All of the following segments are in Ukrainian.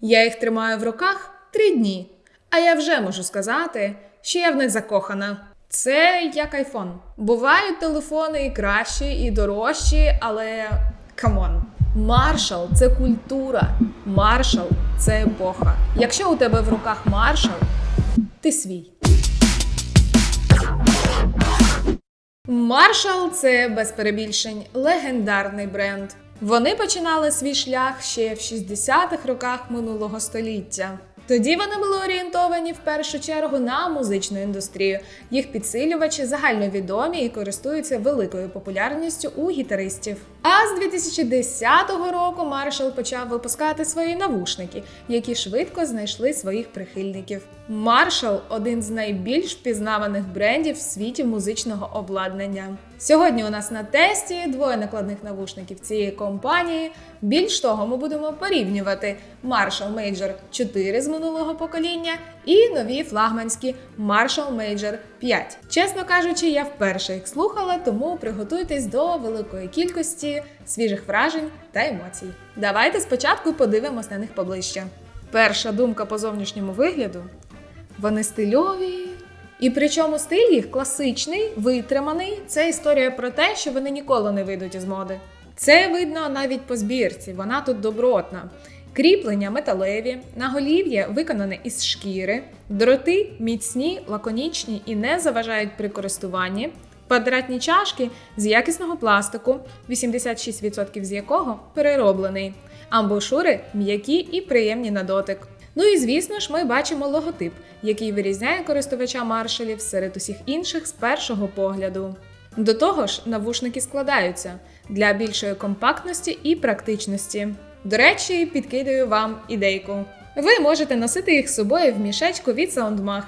Я їх тримаю в руках три дні, а я вже можу сказати, що я в них закохана. Це як айфон. Бувають телефони і кращі, і дорожчі, але камон. Маршал це культура. Маршал це епоха. Якщо у тебе в руках маршал, ти свій. Маршал це без перебільшень легендарний бренд. Вони починали свій шлях ще в 60-х роках минулого століття. Тоді вони були орієнтовані в першу чергу на музичну індустрію. Їх підсилювачі загальновідомі і користуються великою популярністю у гітаристів. А з 2010 року Marshall почав випускати свої навушники, які швидко знайшли своїх прихильників. Marshall – один з найбільш впізнаваних брендів в світі музичного обладнання. Сьогодні у нас на тесті двоє накладних навушників цієї компанії. Більш того, ми будемо порівнювати Marshall Major 4 з минулого покоління і нові флагманські Marshall Major 5. Чесно кажучи, я вперше їх слухала, тому приготуйтесь до великої кількості свіжих вражень та емоцій. Давайте спочатку подивимось на них поближче. Перша думка по зовнішньому вигляду вони стильові. І причому стиль їх класичний, витриманий. Це історія про те, що вони ніколи не вийдуть із моди. Це видно навіть по збірці, вона тут добротна. Кріплення металеві, наголів'я виконане із шкіри, дроти міцні, лаконічні і не заважають при користуванні. Квадратні чашки з якісного пластику, 86% з якого перероблений. Амбушури м'які і приємні на дотик. Ну і звісно ж, ми бачимо логотип, який вирізняє користувача маршалів серед усіх інших з першого погляду. До того ж, навушники складаються для більшої компактності і практичності. До речі, підкидаю вам ідейку. Ви можете носити їх з собою в мішечку від SoundMag,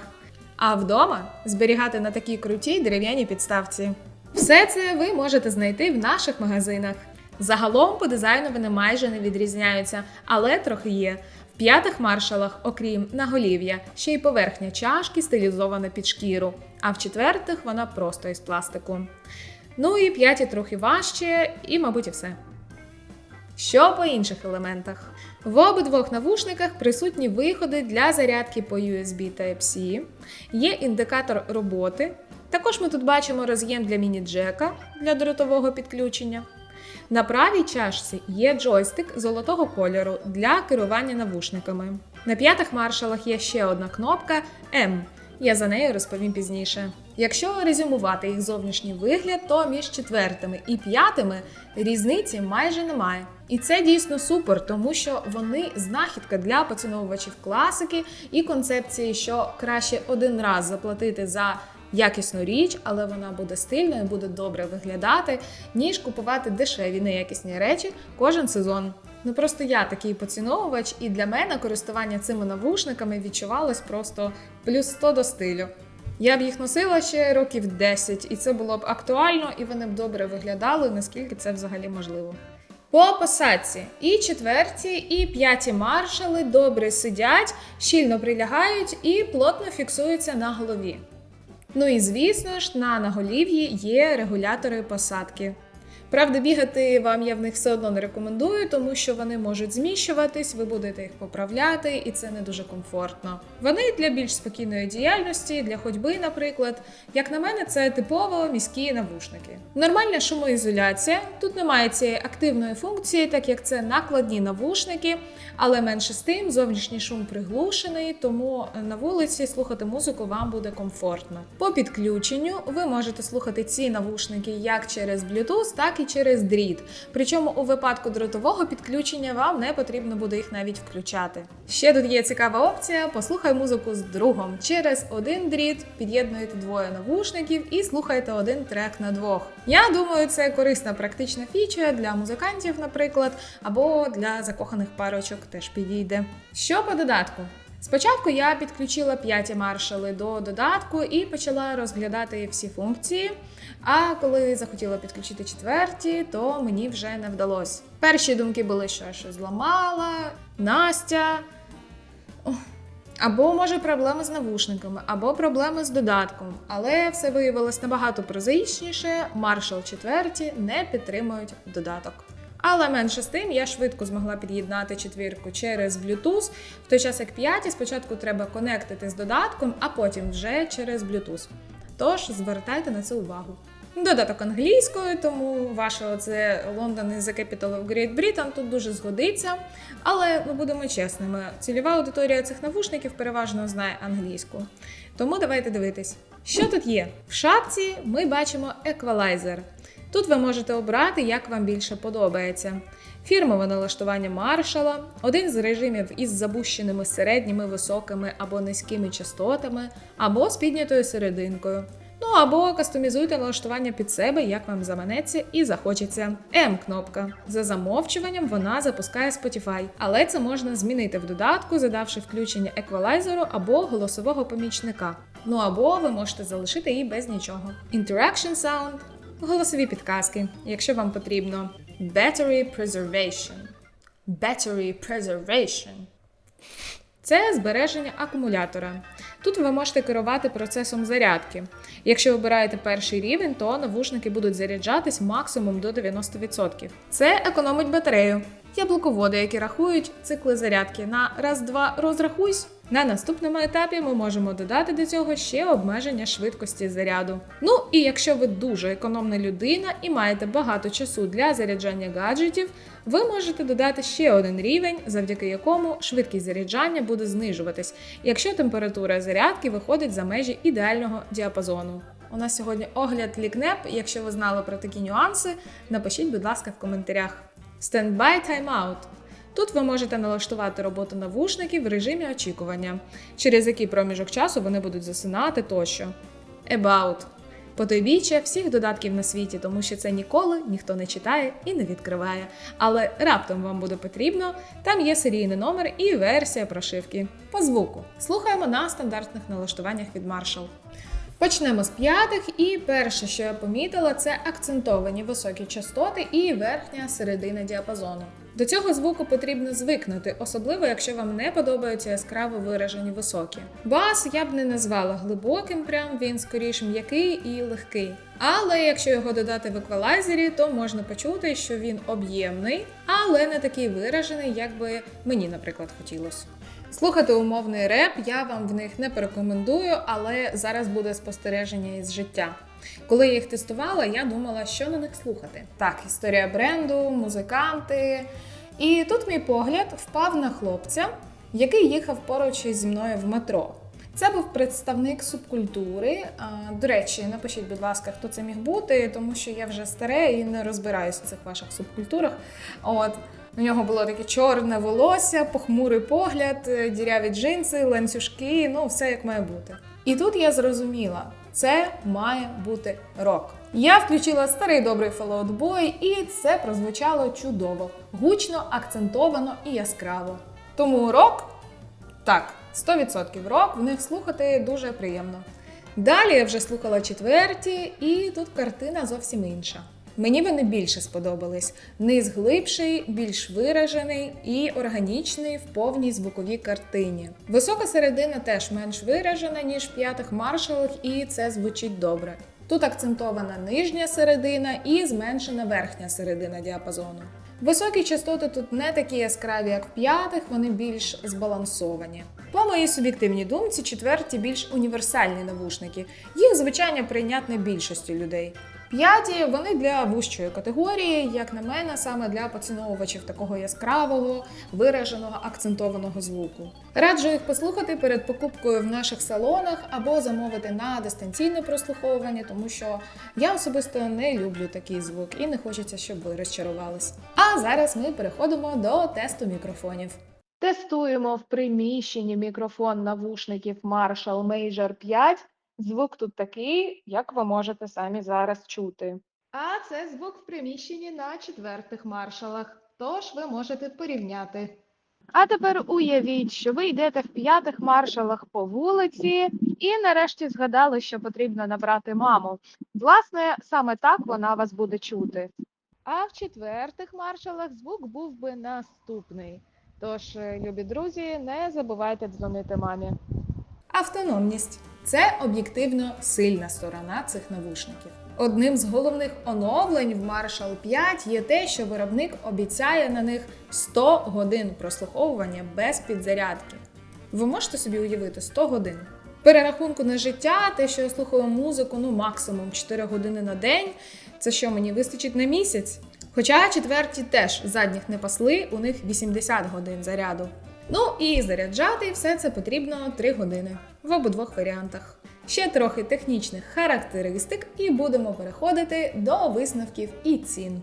а вдома зберігати на такій крутій дерев'яній підставці. Все це ви можете знайти в наших магазинах. Загалом по дизайну вони майже не відрізняються, але трохи є. В п'ятих маршалах, окрім наголів'я, ще й поверхня чашки стилізована під шкіру, а в четвертих вона просто із пластику. Ну і п'яті трохи важче, і, мабуть, і все. Що по інших елементах? В обидвох навушниках присутні виходи для зарядки по USB Type-C, є індикатор роботи. Також ми тут бачимо роз'єм для міні-джека для дротового підключення. На правій чашці є джойстик золотого кольору для керування навушниками. На п'ятих маршалах є ще одна кнопка М. Я за нею розповім пізніше. Якщо резюмувати їх зовнішній вигляд, то між четвертими і п'ятими різниці майже немає. І це дійсно супер, тому що вони знахідка для поціновувачів класики і концепції, що краще один раз заплатити за якісну річ, але вона буде стильною, буде добре виглядати, ніж купувати дешеві неякісні речі кожен сезон. Ну просто я такий поціновувач, і для мене користування цими навушниками відчувалось просто плюс 100 до стилю. Я б їх носила ще років 10, і це було б актуально, і вони б добре виглядали, наскільки це взагалі можливо. По посадці і четверті, і п'яті маршали добре сидять, щільно прилягають і плотно фіксуються на голові. Ну і звісно ж, на наголів'ї є регулятори посадки. Правда, бігати вам я в них все одно не рекомендую, тому що вони можуть зміщуватись, ви будете їх поправляти, і це не дуже комфортно. Вони для більш спокійної діяльності, для ходьби, наприклад. Як на мене, це типово міські навушники. Нормальна шумоізоляція. Тут немає цієї активної функції, так як це накладні навушники, але менше з тим зовнішній шум приглушений, тому на вулиці слухати музику вам буде комфортно. По підключенню ви можете слухати ці навушники як через Bluetooth, так через дріт. Причому у випадку дротового підключення вам не потрібно буде їх навіть включати. Ще тут є цікава опція: послухай музику з другом. Через один дріт під'єднуєте двоє навушників і слухаєте один трек на двох. Я думаю, це корисна практична фіча для музикантів, наприклад, або для закоханих парочок теж підійде. Що по додатку? Спочатку я підключила п'яті маршали до додатку і почала розглядати всі функції. А коли захотіла підключити четверті, то мені вже не вдалося. Перші думки були, що я щось зламала, Настя. Або може проблеми з навушниками, або проблеми з додатком. Але все виявилось набагато прозаїчніше. Marshall 4 не підтримують додаток. Але менше з тим я швидко змогла під'єднати четвірку через Bluetooth, в той час як п'яті спочатку треба конектити з додатком, а потім вже через Bluetooth. Тож звертайте на це увагу. Додаток англійською, тому ваше оце London is the capital of Great Britain тут дуже згодиться. Але ми будемо чесними, цільова аудиторія цих навушників переважно знає англійську. Тому давайте дивитись. Що тут є? В шапці ми бачимо еквалайзер. Тут ви можете обрати, як вам більше подобається. Фірмове налаштування маршала, один з режимів із забущеними середніми, високими або низькими частотами, або з піднятою серединкою. Ну або кастомізуйте налаштування під себе, як вам заманеться і захочеться. М-кнопка. За замовчуванням вона запускає Spotify, але це можна змінити в додатку, задавши включення еквалайзеру або голосового помічника. Ну або ви можете залишити її без нічого. Interaction Sound голосові підказки, якщо вам потрібно. Battery Preservation. Battery Preservation. Це збереження акумулятора. Тут ви можете керувати процесом зарядки. Якщо обираєте перший рівень, то навушники будуть заряджатись максимум до 90%. Це економить батарею. Яблуководи, які рахують цикли зарядки на раз-два розрахуйсь. На наступному етапі ми можемо додати до цього ще обмеження швидкості заряду. Ну і якщо ви дуже економна людина і маєте багато часу для заряджання гаджетів, ви можете додати ще один рівень, завдяки якому швидкість заряджання буде знижуватись, якщо температура зарядки виходить за межі ідеального діапазону. У нас сьогодні огляд лікнеп. Якщо ви знали про такі нюанси, напишіть, будь ласка, в коментарях. Standby Timeout. Тут ви можете налаштувати роботу навушників в режимі очікування, через який проміжок часу вони будуть засинати тощо. About. Потойбіччя всіх додатків на світі, тому що це ніколи ніхто не читає і не відкриває. Але раптом вам буде потрібно, там є серійний номер і версія прошивки. По звуку. Слухаємо на стандартних налаштуваннях від Marshall. Почнемо з п'ятих, і перше, що я помітила, це акцентовані високі частоти і верхня середина діапазону. До цього звуку потрібно звикнути, особливо якщо вам не подобаються яскраво виражені високі. Бас я б не назвала глибоким, прям він скоріш м'який і легкий. Але якщо його додати в еквалайзері, то можна почути, що він об'ємний, але не такий виражений, як би мені, наприклад, хотілося. Слухати умовний реп я вам в них не порекомендую, але зараз буде спостереження із життя. Коли я їх тестувала, я думала, що на них слухати. Так, історія бренду, музиканти. І тут мій погляд впав на хлопця, який їхав поруч зі мною в метро. Це був представник субкультури. До речі, напишіть, будь ласка, хто це міг бути, тому що я вже старе і не розбираюсь в цих ваших субкультурах. От у нього було таке чорне волосся, похмурий погляд, е, діряві джинси, ланцюжки, ну все як має бути. І тут я зрозуміла, це має бути рок. Я включила старий добрий Fall Boy, і це прозвучало чудово, гучно, акцентовано і яскраво. Тому рок так, 100% рок, в них слухати дуже приємно. Далі я вже слухала четверті, і тут картина зовсім інша. Мені вони більше сподобались. Низ глибший, більш виражений і органічний в повній звуковій картині. Висока середина теж менш виражена, ніж в п'ятих маршалах, і це звучить добре. Тут акцентована нижня середина і зменшена верхня середина діапазону. Високі частоти тут не такі яскраві, як в п'ятих, вони більш збалансовані. По моїй суб'єктивній думці, четверті більш універсальні навушники. Їх звичайно прийнятне більшості людей. П'яті вони для вужчої категорії, як на мене, саме для поціновувачів такого яскравого, вираженого, акцентованого звуку. Раджу їх послухати перед покупкою в наших салонах або замовити на дистанційне прослуховування, тому що я особисто не люблю такий звук і не хочеться, щоб ви розчарувались. А зараз ми переходимо до тесту мікрофонів. Тестуємо в приміщенні мікрофон навушників Marshall Major 5. Звук тут такий, як ви можете самі зараз чути. А це звук в приміщенні на четвертих маршалах, тож ви можете порівняти. А тепер уявіть, що ви йдете в п'ятих маршалах по вулиці і нарешті згадали, що потрібно набрати маму. Власне, саме так вона вас буде чути. А в четвертих маршалах звук був би наступний. Тож, е, любі друзі, не забувайте дзвонити мамі. Автономність це об'єктивно сильна сторона цих навушників. Одним з головних оновлень в Marshall 5 є те, що виробник обіцяє на них 100 годин прослуховування без підзарядки. Ви можете собі уявити 100 годин. Перерахунку на життя, те, що я слухаю музику, ну максимум 4 години на день. Це що мені вистачить на місяць? Хоча четверті теж задніх не пасли, у них 80 годин заряду. Ну і заряджати все це потрібно 3 години в обидвох варіантах. Ще трохи технічних характеристик, і будемо переходити до висновків і цін.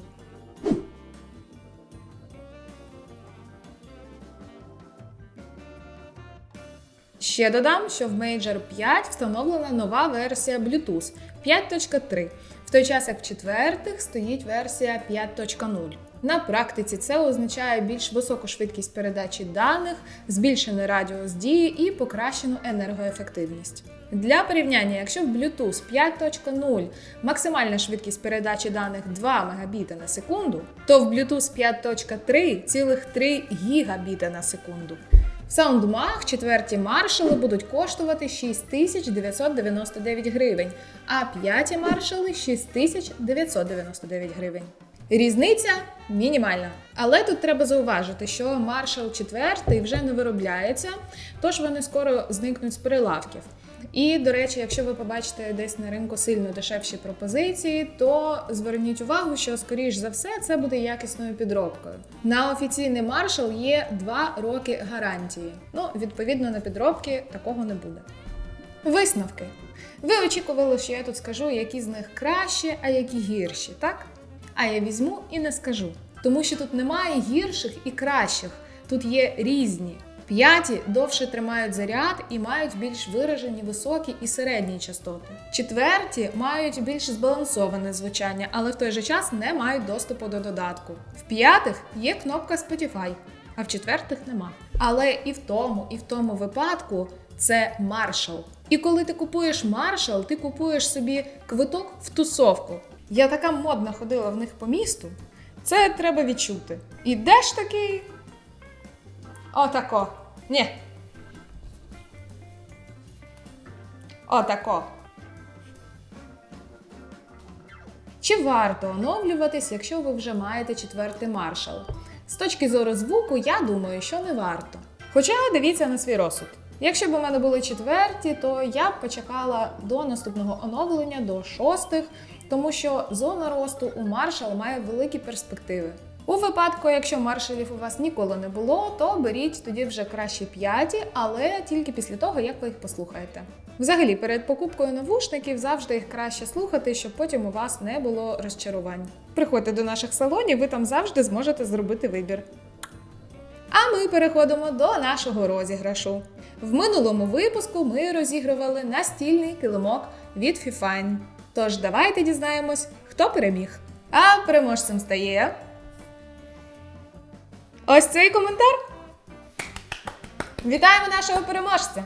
Ще додам, що в Major 5 встановлена нова версія Bluetooth 5.3, в той час як в четвертих стоїть версія 5.0. На практиці це означає більш високу швидкість передачі даних, збільшений радіус дії і покращену енергоефективність. Для порівняння, якщо в Bluetooth 5.0 максимальна швидкість передачі даних 2 Мбіта на секунду, то в Bluetooth 5.3 цілих 3 гігабіта на секунду. В SoundMag четверті маршали будуть коштувати 6999 гривень, а п'яті маршали 6999 гривень. Різниця мінімальна. Але тут треба зауважити, що Marshall 4 вже не виробляється, тож вони скоро зникнуть з прилавків. І, до речі, якщо ви побачите десь на ринку сильно дешевші пропозиції, то зверніть увагу, що скоріш за все це буде якісною підробкою. На офіційний Marshall є 2 роки гарантії. Ну, відповідно, на підробки такого не буде. Висновки. Ви очікували, що я тут скажу, які з них кращі, а які гірші, так? А я візьму і не скажу. Тому що тут немає гірших і кращих, тут є різні. П'яті довше тримають заряд і мають більш виражені високі і середні частоти. Четверті мають більш збалансоване звучання, але в той же час не мають доступу до додатку. В п'ятих є кнопка Spotify, а в четвертих нема. Але і в тому, і в тому випадку це Marshall. І коли ти купуєш Marshall, ти купуєш собі квиток в тусовку. Я така модна ходила в них по місту. Це треба відчути. Ідеш такий. Отако. Ні. Отако. Чи варто оновлюватись, якщо ви вже маєте четвертий маршал? З точки зору звуку, я думаю, що не варто. Хоча дивіться на свій розсуд. Якщо б у мене були четверті, то я б почекала до наступного оновлення, до шостих, тому що зона росту у маршал має великі перспективи. У випадку, якщо маршалів у вас ніколи не було, то беріть тоді вже краще п'яті, але тільки після того, як ви їх послухаєте. Взагалі, перед покупкою навушників завжди їх краще слухати, щоб потім у вас не було розчарувань. Приходьте до наших салонів, ви там завжди зможете зробити вибір. А ми переходимо до нашого розіграшу. В минулому випуску ми розігрували настільний килимок від Fifine. Тож давайте дізнаємось, хто переміг. А переможцем стає. Ось цей коментар. Вітаємо нашого переможця!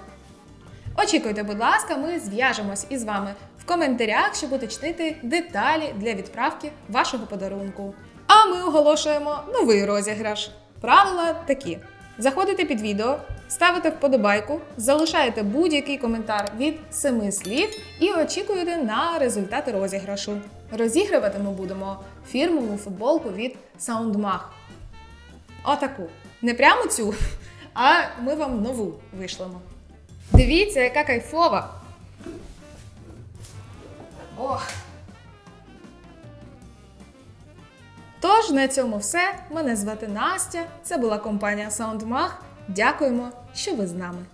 Очікуйте, будь ласка, ми зв'яжемось із вами в коментарях, щоб уточнити деталі для відправки вашого подарунку. А ми оголошуємо новий розіграш. Правила такі: заходите під відео, ставите вподобайку, залишаєте будь-який коментар від семи слів і очікуєте на результати розіграшу. Розігрувати ми будемо фірмову футболку від SoundMag. Отаку. Не прямо цю, а ми вам нову вишлемо. Дивіться, яка кайфова. Ох. Тож на цьому все. Мене звати Настя. Це була компанія SoundMag. Дякуємо, що ви з нами.